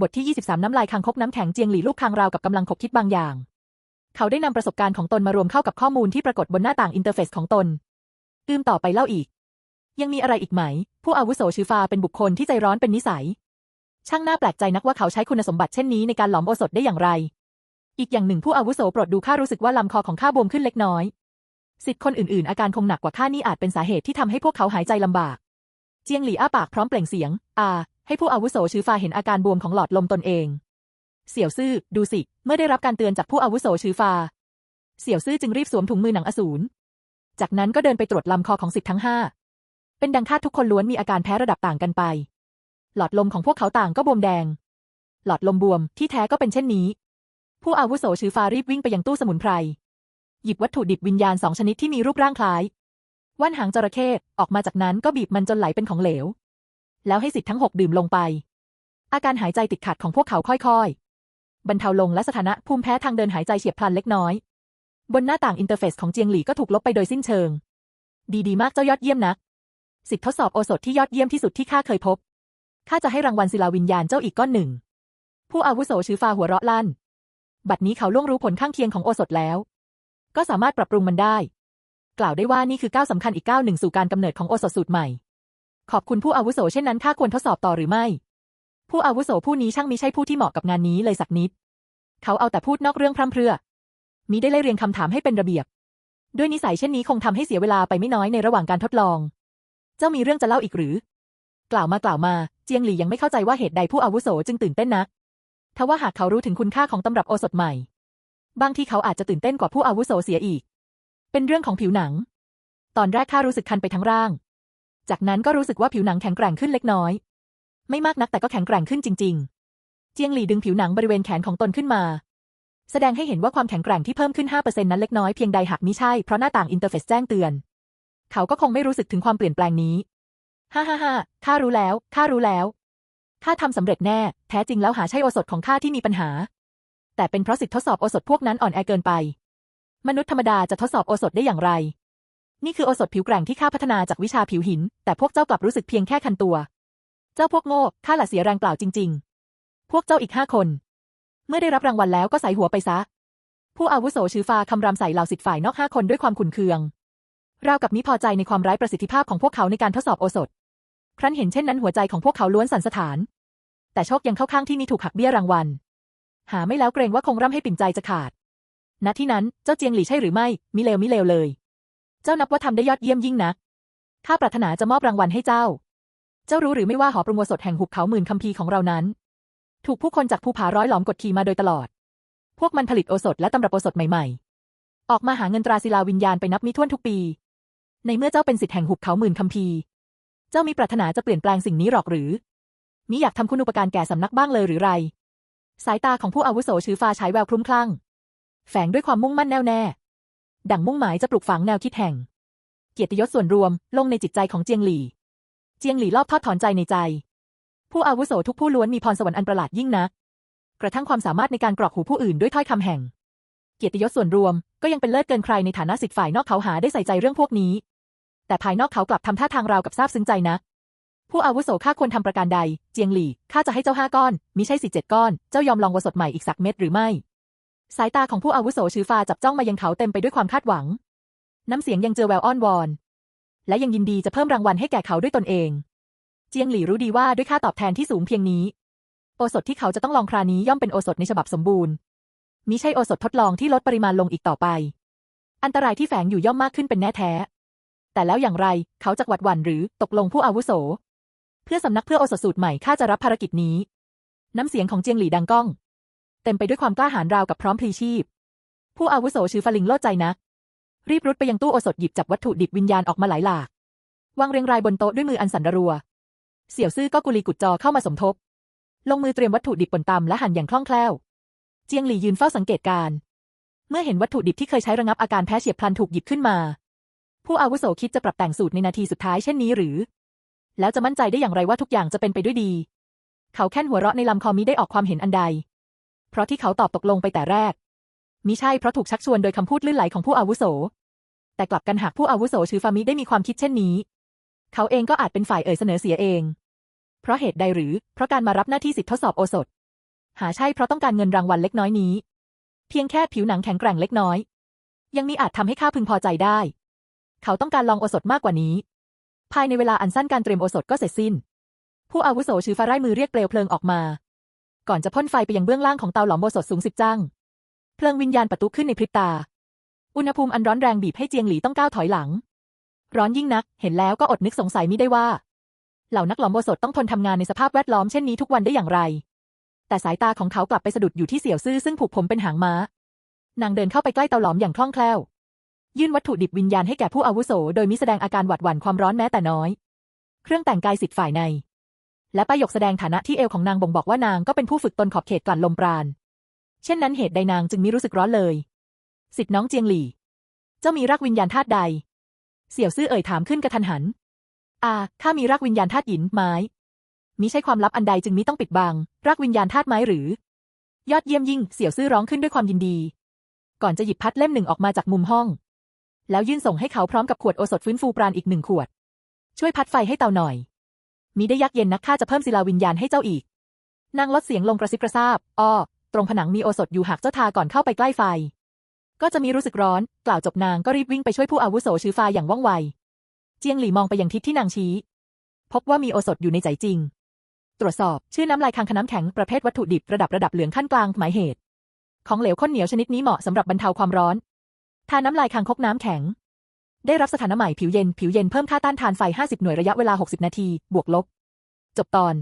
บทที่ 23 น้ำลายคางคกน้ำแข็งเจียงหลี่ลูกคางราวกับกำลังขบคิดบางอย่าง เขาได้นำประสบการณ์ของตนมารวมเข้ากับข้อมูลที่ปรากฏบนหน้าต่างอินเทอร์เฟซของตนอืมต่อไปเล่าอีก ยังมีอะไรอีกไหม ผู้อาวุโสชื่อฟาเป็นบุคคลที่ใจร้อนเป็นนิสัย ช่างน่าแปลกใจนักว่าเขาใช้คุณสมบัติเช่นนี้ในการหลอมโอสถได้อย่างไร อีกอย่างหนึ่งผู้อาวุโสโปรดดูข้ารู้สึกว่าลำคอของข้าบวมขึ้นเล็กน้อยสิทธิ์คนอื่นๆ อาการคงหนักกว่าข้านี่อาจเป็นสาเหตุที่ทำให้พวกเขาหายใจลำบาก เจียงหลี่อ้าปากพร้อมเปล่งเสียง อา ให้ผู้อาวุโสชื่อฟาเห็นอาการบวมของหลอดลมตนเอง เสี่ยวซื่อดูสิ เมื่อได้รับการเตือนจากผู้อาวุโสชื่อฟาเสี่ยวซื่อจึงรีบสวมถุงมือหนังอสูร จากนั้นก็เดินไปตรวจลำคอของสิทธิ์ทั้งห้า เป็นดังคาดทุกคนล้วนมีอาการแพ้ระดับต่างกันไป หลอดลมของพวกเขาต่างก็บวมแดง หลอดลมบวมที่แท้ก็เป็นเช่นนี้ ผู้อาวุโสชื่อฟารีบวิ่งไปยังตู้สมุนไพร หยิบวัตถุดิบวิญญาณสองชนิดที่มีรูปร่างคล้ายว่านหางจระเข้ออกมาจากนั้นก็บีบมันจนไหลเป็นของเหลว แล้วให้สิทธิ์ทั้งหกดื่มลงไป อาการหายใจติดขัดของพวกเขาค่อยๆ บรรเทาลงและสถานะภูมิแพ้ทางเดินหายใจเฉียบพลันเล็กน้อย บนหน้าต่างอินเทอร์เฟซของเจียงหลี่ก็ถูกลบไปโดยสิ้นเชิง ดีดีมากเจ้ายอดเยี่ยมนัก สิทธิทดสอบโอสถที่ยอดเยี่ยมที่สุดที่ข้าเคยพบข้าจะให้รางวัลศิลาวิญญาณเจ้าอีกก้อนหนึ่ง ผู้อาวุโสชื่อฟาหัวเราะลั่น บัดนี้เขาล่วงรู้ผลข้างเคียงของโอสถแล้ว ก็สามารถปรับปรุงมันได้ กล่าวได้ว่านี่คือก้าวสำคัญอีกก้าวหนึ่งสู่การกำเนิดของโอสถสูตรใหม่ ขอบคุณผู้อาวุโสเช่นนั้นข้าควรทดสอบต่อหรือไม่ ผู้อาวุโสผู้นี้ช่างมิใช่ผู้ที่เหมาะกับงานนี้เลยสักนิด เขาเอาแต่พูดนอกเรื่องพร่ำเพรื่อมิได้ไล่เรียงคำถามให้เป็นระเบียบ ด้วยนิสัยเช่นนี้คงทำให้เสียเวลาไปไม่น้อยในระหว่างการทดลอง เจ้ามีเรื่องจะเล่าอีกหรือ กล่าวมากล่าวมา เจียงหลี่ยังไม่เข้าใจว่าเหตุใดผู้อาวุโสจึงตื่นเต้นนักทว่าหากเขารู้ถึงคุณค่าของตำรับโอสถใหม่ บางที่เขาอาจจะตื่นเต้นกว่าผู้อาวุโสเสียอีก เป็นเรื่องของผิวหนัง ตอนแรกข้ารู้สึกคันไปทั้งร่าง จากนั้นก็รู้สึกว่าผิวหนังแข็งแกร่งขึ้นเล็กน้อย ไม่มากนักแต่ก็แข็งแกร่งขึ้นจริง ๆ เจียงหลี่ดึงผิวหนังบริเวณแขนของตนขึ้นมา แสดงให้เห็นว่าความแข็งแกร่งที่เพิ่มขึ้น 5%นั้นเล็กน้อยเพียงใดหากมิใช่เพราะหน้าต่างอินเทอร์เฟซแจ้งเตือน เขาก็คงไม่รู้สึกถึงความเปลี่ยนแปลงนี้ฮ่าฮ่าฮ่าข้ารู้แล้วข้ารู้แล้วข้าทำสำเร็จแน่ แท้จริงแล้วหาใช่โอสถของข้าที่มีปัญหา แต่เป็นเพราะสิทธิทดสอบโอสถพวกนั้นอ่อนแอเกินไป มนุษย์ธรรมดาจะทดสอบโอสถได้อย่างไร นี่คือโอสถผิวแกร่งที่ข้าพัฒนาจากวิชาผิวหิน แต่พวกเจ้ากลับรู้สึกเพียงแค่คันตัว เจ้าพวกโง่ข้าละเสียแรงเปล่าจริง ๆ พวกเจ้าอีกห้าคน เมื่อได้รับรางวัลแล้วก็ใส่หัวไปซะ ผู้อาวุโสชื่อฟ้าคำรามใส่เหล่าสิทธิ์ฝ่ายนอกห้าคนด้วยความขุนเคืองราวกับมิพอใจในความไร้ประสิทธิภาพของพวกเขาในการทดสอบโอสถ ครั้นเห็นเช่นนั้นหัวใจของพวกเขาล้วนสั่นสะท้าน แต่โชคยังเข้าข้างที่มีถูกหักเบี้ยรางวัล หาไม่แล้วเกรงว่าคงร่ำให้ปิ่นใจจะขาด ณที่นั้นเจ้าเจียงหลี่ใช่หรือไม่ มิเลวมิเลวเลย เจ้านับว่าทำได้ยอดเยี่ยมยิ่งนักข้าปรารถนาจะมอบรางวัลให้เจ้า เจ้ารู้หรือไม่ว่าหอปรุงโอสถแห่งหุบเขาหมื่นคัมภีร์ของเรานั้น ถูกผู้คนจากภูผาร้อยหลอมกดขี่มาโดยตลอด พวกมันผลิตโอสถและตำรับโอสถใหม่ๆ ออกมาหาเงินตราศิลาวิญญาณไปนับมิถ้วนทุกปี ในเมื่อเจ้าเป็นสิทธิ์แห่งหุบเขาหมื่นคัมภีร์ เจ้ามีปรารถนาจะเปลี่ยนแปลงสิ่งนี้หรอกหรือมิอยากทำคุณอุปการแก่สำนักบ้างเลยหรือไร สายตาของผู้อาวุโสชื่อฟ้าฉายแววคลุ้มคลั่ง แฝงด้วยความมุ่งมั่นแน่วแน่ ดั่งมุ่งหมายจะปลุกฝังแนวคิดแห่ง เกียรติยศส่วนรวมลงในจิตใจของเจียงหลี่ เจียงหลี่รอบทอดถอนใจในใจ ผู้อาวุโสทุกผู้ล้วนมีพรสวรรค์อันประหลาดยิ่งนัก กระทั่งความสามารถในการกรอกหูผู้อื่นด้วยถ้อยคำแห่ง เกียรติยศส่วนรวมก็ยังเป็นเลิศเกินใครในฐานะสิทธิ์ฝ่ายนอกเขาหาได้ใส่ใจเรื่องพวกนี้ แต่ภายนอกเขากลับทำท่าทางราวกับซาบซึ้งใจนักผู้อาวุโสข้าควรทำประการใด เจียงหลี่ข้าจะให้เจ้าห้าก้อนมิใช่สิเจ็ดก้อน เจ้ายอมลองวสดใหม่อีกสักเม็ดหรือไม่ สายตาของผู้อาวุโสชื่อฟ้าจับจ้องมายังเขาเต็มไปด้วยความคาดหวัง น้ำเสียงยังเจอแววอ้อนวอน และยังยินดีจะเพิ่มรางวัลให้แก่เขาด้วยตนเอง เจียงหลี่รู้ดีว่าด้วยค่าตอบแทนที่สูงเพียงนี้ โอสถที่เขาจะต้องลองครานี้ย่อมเป็นโอสถในฉบับสมบูรณ์มิใช่โอสถทดลองที่ลดปริมาณลงอีกต่อไป อันตรายที่แฝงอยู่ย่อมมากขึ้นเป็นแน่แท้ แต่แล้วอย่างไรเขาจะหวัดหวั่นหรือตกลงผู้อาวุโส เพื่อสำนักเพื่อโอสถสูตรใหม่ข้าจะรับภารกิจนี้ น้ำเสียงของเจียงหลี่ดังก้อง เต็มไปด้วยความกล้าหาญราวกับพร้อมพลีชีพ ผู้อาวุโสชื่อฟลิงโลดใจนัก รีบรุดไปยังตู้โอสถหยิบจับวัตถุดิบวิญญาณออกมาหลายหลากวางเรียงรายบนโต๊ะด้วยมืออันสันรัว เสี่ยวซื่อก็กุลีกุดจอเข้ามาสมทบ ลงมือเตรียมวัตถุดิบปนตำและหั่นอย่างคล่องแคล่ว เจียงหลี่ยืนเฝ้าสังเกตการ์เมื่อเห็นวัตถุดิบที่เคยใช้ระงับอาการแพ้เฉียบพลันถูกหยิบขึ้นมา ผู้อาวุโสคิดจะปรับแต่งสูตรในนาทีสุดท้ายเช่นนี้หรือ แล้วจะมั่นใจได้อย่างไรว่าทุกอย่างจะเป็นไปด้วยดี เขาแค่นหัวเราะในลำคอมิได้ออกความเห็นอันใด เพราะที่เขาตอบตกลงไปแต่แรกมิใช่เพราะถูกชักชวนโดยคำพูดลื่นไหลของผู้อาวุโส แต่กลับกันหากผู้อาวุโสชื่อฟามิได้มีความคิดเช่นนี้ เขาเองก็อาจเป็นฝ่ายเอ่ยเสนอเสียเอง เพราะเหตุใดหรือ เพราะการมารับหน้าที่สิทธิทดสอบโอสถ หาใช่เพราะต้องการเงินรางวัลเล็กน้อยนี้ เพียงแค่ผิวหนังแข็งแกร่งเล็กน้อย ยังมีอาจทำให้ข้าพึงพอใจได้ เขาต้องการลองโอสถมากกว่านี้ ภายในเวลาอันสั้นการเตรียมโอสถก็เสร็จสิ้น ผู้อาวุโสชื่อฟ้าไร้มือเรียกเปลวเพลิงออกมา ก่อนจะพ่นไฟไปยังเบื้องล่างของเตาหลอมโอสถสูงสิบจังเพลิงวิญญาณประตุขึ้นในพริบตา อุณหภูมิอันร้อนแรงบีบให้เจียงหลีต้องก้าวถอยหลัง ร้อนยิ่งนัก เห็นแล้วก็อดนึกสงสัยมิได้ว่า เหล่านักหลอมโอสถต้องทนทำงานในสภาพแวดล้อมเช่นนี้ทุกวันได้อย่างไร แต่สายตาของเขากลับไปสะดุดอยู่ที่เสี่ยวซื่อซึ่งผูกผมเป็นหางม้า นางเดินเข้าไปใกล้เตาหลอมอย่างคล่องแคล่ว ยื่นวัตถุดิบวิญญาณให้แก่ผู้อาวุโส โดยมิแสดงอาการหวาดหวั่นความร้อนแม้แต่น้อย เครื่องแต่งกายสิทธิ์ฝ่ายใน และประโยคแสดงฐานะที่เอวของนางบ่งบอกว่านางก็เป็นผู้ฝึกตนขอบเขตกลั่นลมปราณ เช่นนั้นเหตุใดนางจึงมิรู้สึกร้อนเลย สิทธิ์น้องเจียงหลี่ เจ้ามีรักวิญญาณธาตุใด เสี่ยวซื่อเอ่ยถามขึ้นกระทันหัน อาข้ามีรักวิญญาณธาตุหินไม้มิใช่ความลับอันใดจึงมิต้องปิดบัง รักวิญญาณธาตุไม้หรือ ยอดเยี่ยมยิ่ง เสี่ยวซื่อร้องขึ้นด้วยความยินดี ก่อนจะหยิบพัดเล่มหนึ่งออกมาจากมุมห้อง แล้วยื่นส่งให้เขาพร้อมกับขวดโอสถฟื้นฟูปราณอีกหนึ่งขวด ช่วยพัดไฟให้เตาหน่อย มิได้ยักเย็นนักข้าจะเพิ่มศิลาวิญญาณให้เจ้าอีก นางลดเสียงลงกระซิบกระซาบ อ้อ ตรงผนังมีโอสถอยู่หากเจ้าทาก่อนเข้าไปใกล้ไฟ ก็จะมีรู้สึกร้อน กล่าวจบนางก็รีบวิ่งไปช่วยผู้อาวุโสชื้อฟาอย่างว่องไว เจียงหลี่มองไปยังทิศที่นางชี้ พบว่ามีโอสถอยู่ในใจจริง ตรวจสอบชื่อน้ำลายคังคน้ำแข็งประเภทวัตถุดิบระดับระดับเหลืองขั้นกลางหมายเหตุ ของเหลวข้นเหนียวชนิดนี้เหมาะสำหรับบรรเทาความร้อน ทาน้ำลายคังคกน้ำแข็ง ได้รับสถานะใหม่ผิวเย็น ผิวเย็นเพิ่มค่าต้านทานไฟ 50 หน่วยระยะเวลา 60 นาที บวกลบ จบตอน